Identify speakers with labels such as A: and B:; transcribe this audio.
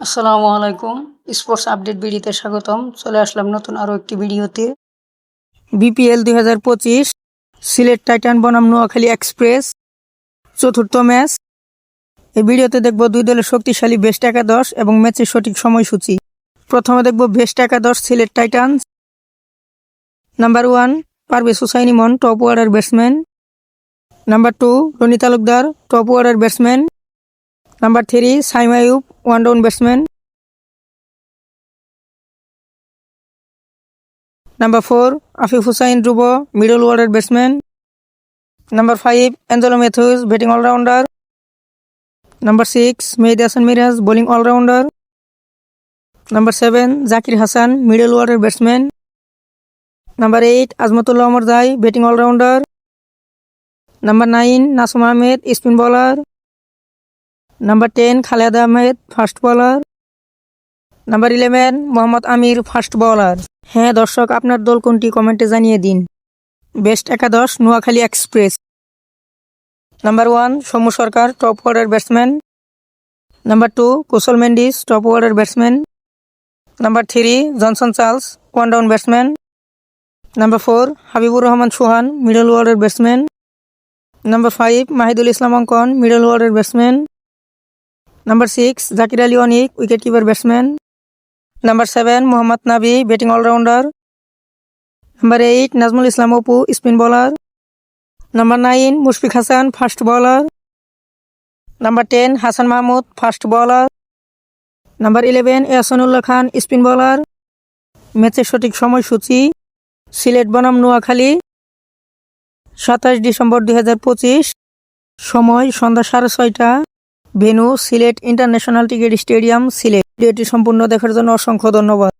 A: আসসালামু আলাইকুম। Sports update ভিডিওতে স্বাগতম। চলে আসলাম নতুন আরও একটি ভিডিওতে। বিপিএল দুই হাজার পঁচিশ, সিলেট টাইটান বনাম নোয়াখালী এক্সপ্রেস, চতুর্থ ম্যাচ। এই ভিডিওতে দেখব দুই দলের শক্তিশালী বেস্ট একাদশ এবং ম্যাচের সঠিক সময়সূচি। প্রথমে দেখব বেস্ট একাদশ Sylhet Titans. Number one, Parvez Hossain top order batsman. Number two, Rony Talukdar, top order batsman. Number three Saim Ayub one down batsman number four Afif Hossain Dhrubo middle order batsman number five Angelo Mathews batting allrounder number six Mehedi Hasan Miraz bowling allrounder number seven Zakir Hasan middle order batsman number eight Azmatullah Omarzai batting allrounder number nine Nasum Ahmed spin bowler number ten Khaled Ahmed fast bowler number eleven Mohammad Amir fast bowler হ্যাঁ দর্শক, আপনার দল কোনটি কমেন্টে জানিয়ে দিন। Best একাদশ, Noakhali Express. Number one Soumya Sarkar top order batsman number two Kusal Mendis top order batsman number three Johnson Charles one down batsman number four Habibur Rahman Sohan middle order batsman number five Mahidul Islam Ankon middle order batsman number six Zakir Ali Anik wicket keeper batsman number seven Mohammad Nabi batting allrounder number eight Nazmul Islam Apu spin bowler number nine Mushfik Hasan fast bowler number ten Hasan Mahmud fast bowler number eleven Ehsanullah Khan spin bowler ম্যাচের সঠিক সময়সূচি, সিলেট বনাম নোয়াখালী, সাতাশ December দু হাজার পঁচিশ, সময় সন্ধ্যা সাড়ে ছয়টা। Venue Sylhet international cricket stadium Sylhet. ভিডিওটি সম্পূর্ণ দেখার জন্য অসংখ্য ধন্যবাদ।